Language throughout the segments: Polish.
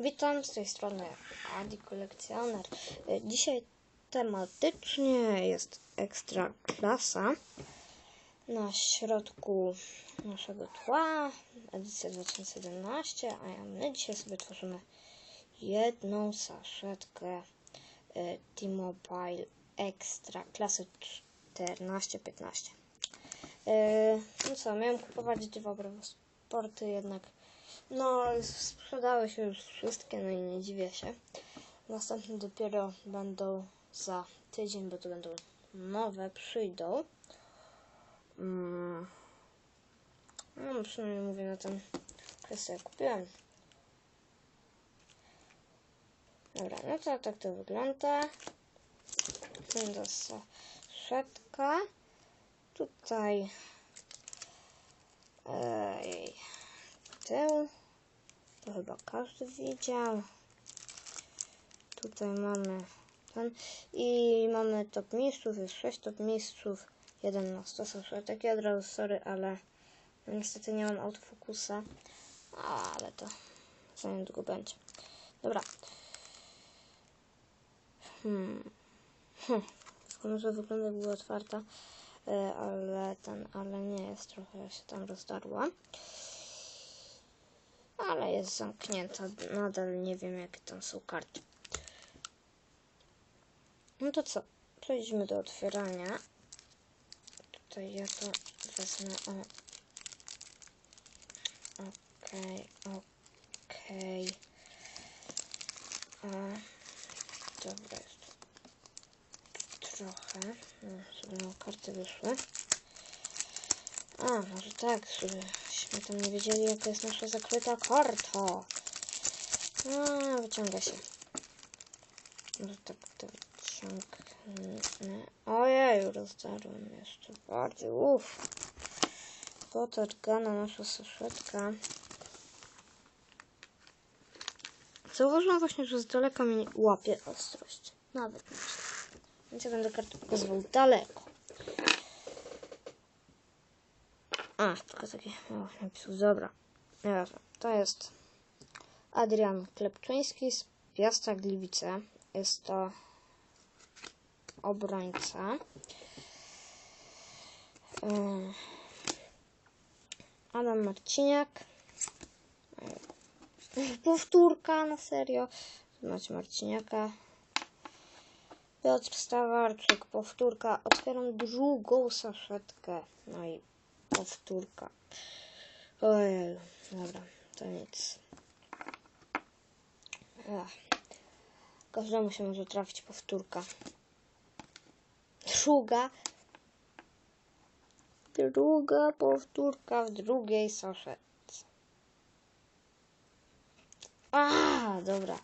Witam z tej strony Adi Kolekcjoner. E, Dzisiaj tematycznie jest ekstra klasa. Na środku naszego tła edycja 2017, a my dzisiaj sobie tworzymy jedną saszetkę e, T-Mobile Extra klasy 14-15. E, No co, miałem kupować dwa Sporty, jednak no sprzedały się już wszystkie, no i nie dziwię się. Następne dopiero będą za tydzień, bo to będą nowe, przyjdą. Mm. No przynajmniej mówię na ten kwestię, jak kupiłem. Dobra, no to tak to wygląda. Wygląda saszetka. Tutaj Ej, tył. To chyba każdy widział. Tutaj mamy ten. I mamy top mistrzów, jest 6 top mistrzów. Jeden na 100 takie od razu, sorry, ale niestety nie mam autofokusa. Ale to za niedługo będzie. Dobra. Hmm. Hm. Może wygląda była otwarta, e, ale ten, ale nie jest, trochę się tam rozdarła. Ale jest zamknięta, nadal nie wiem jakie tam są karty. No to co? Przejdźmy do otwierania. Tutaj ja to wezmę o. Okej, okej. A, Dobra, jest trochę. No, sobie karty wyszły. A, może tak, żebyśmy tam nie wiedzieli, jaka jest nasza zakryta karta. A, wyciąga się. Może tak to wyciągnę. Ojej, rozdarłem jeszcze bardziej. Uff. Potargana nasza saszetka. Zauważyłam właśnie, że z daleka mnie nie łapie ostrość. Nawet nie. Więc ja będę kartę pokazywał daleko. A, tylko takie mało napisów. Dobra. To jest Adrian Klepczyński z Piasta Gliwice. Jest to obrońca. Ym, Adam Marciniak. Ym, Powtórka, na serio. Macie Marciniaka. Piotr Stawarczyk, powtórka. Otwieram drugą saszetkę. No i powtórka. Ojej, dobra, to nic. Ach. Każdemu się może trafić powtórka. Druga. Druga powtórka w drugiej saszetce. A, dobra.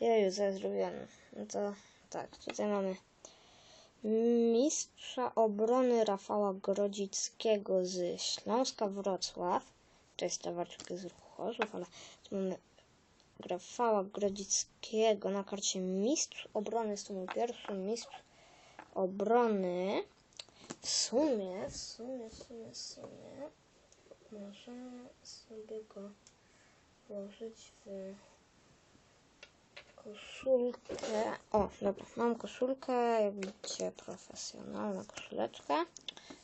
Ja zrobiłem? No to tak, tutaj mamy mistrza obrony Rafała Grodzickiego z Śląska Wrocław. To jest Stawarczyk z ruchu ale tu mamy Rafała Grodzickiego na karcie mistrz obrony. Jest to mój pierwszy mistrz obrony. W sumie, w sumie, w sumie, w sumie możemy sobie go włożyć w koszulkę. O, dobra, mam koszulkę, jak widzicie, profesjonalna koszuleczka.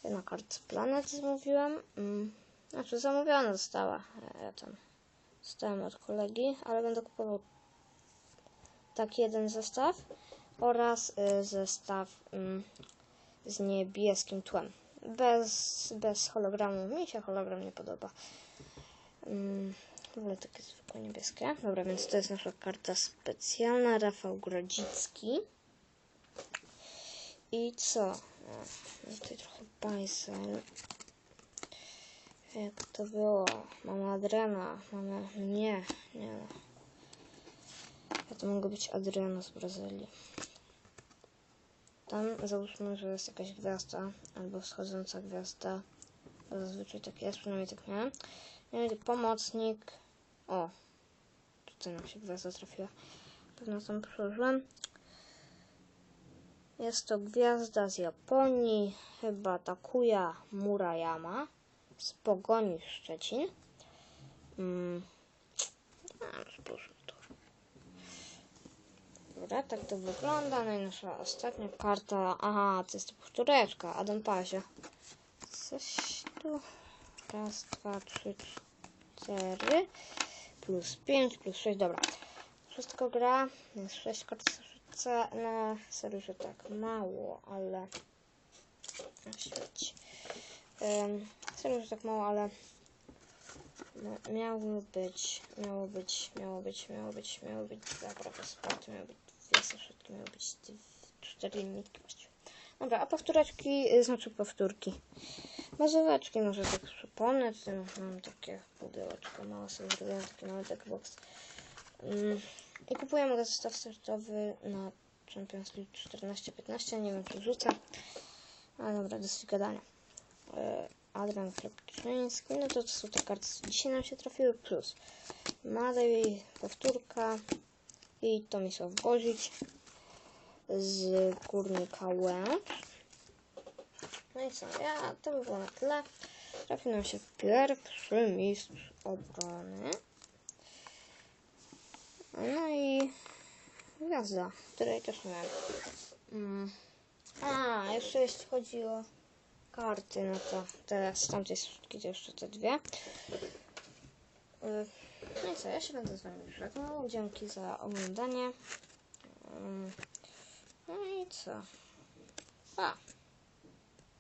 Na kartce Planet zamówiłam. Mm, Znaczy, zamówiona została. Ja tam dostałem od kolegi, ale będę kupował taki jeden zestaw oraz y, zestaw mm, z niebieskim tłem. Bez, bez hologramu. Mi się hologram nie podoba. W ogóle takie zwykłe niebieskie. Dobra, więc to jest nasza karta specjalna. Rafał Grodzicki. I co? O, tutaj trochę bajsel. Jak to było? Mamy Adriana, mamy. Nie no. Ja to mogę być Adriana z Brazylii. Tam załóżmy, że jest jakaś gwiazda albo wschodząca gwiazda. Zazwyczaj tak jest, przynajmniej tak miałem. Nie, pomocnik. O, tutaj nam się gwiazda trafiła. Pewno tam przełożyłem. Jest to gwiazda z Japonii, chyba Takuya Murayama z Pogoni Szczecin. Mm. A, to. Dobra, tak to wygląda. No i nasza ostatnia karta. Aha, to jest to powtóreczka. Adam Pazie. Coś tu. Raz, dwa, trzy, cztery. Plus pięć, plus sześć. Dobra. Wszystko gra. Jest sześć kart serca. Na serio, tak mało, ale... Świecie. Um, serio, że tak mało, ale... Miało być, miało być, miało być, miało być, miało być prawe spadki, miało być dwie saszetki, miało być cztery linijki właściwie. Dobra, a powtóreczki, y, znaczy powtórki. Mazoweczki może tak przypomnę, tutaj mam takie pudełeczko małe, sobie zrobiłem taki mały deckbox. Mm, I kupujemy go zestaw startowy na Champions League 14-15, nie wiem czy rzucę. Ale dobra, dosyć gadania. E, Adrian Klepczyński, no to, to są te karty, co dzisiaj nam się trafiły, plus Madej, powtórka i Tomisław Bozić z Górnika Łęcz. No i co, ja, to by było na tyle. Trafił nam się pierwszy mistrz obrony. No i gwiazda, której też miałem. Mm. A, jeszcze jeśli chodzi o karty, no to te z tamtej sztuki to jeszcze te dwie. No i co, ja się będę z wami żegnał. Dzięki za oglądanie. Ym, No i co? A,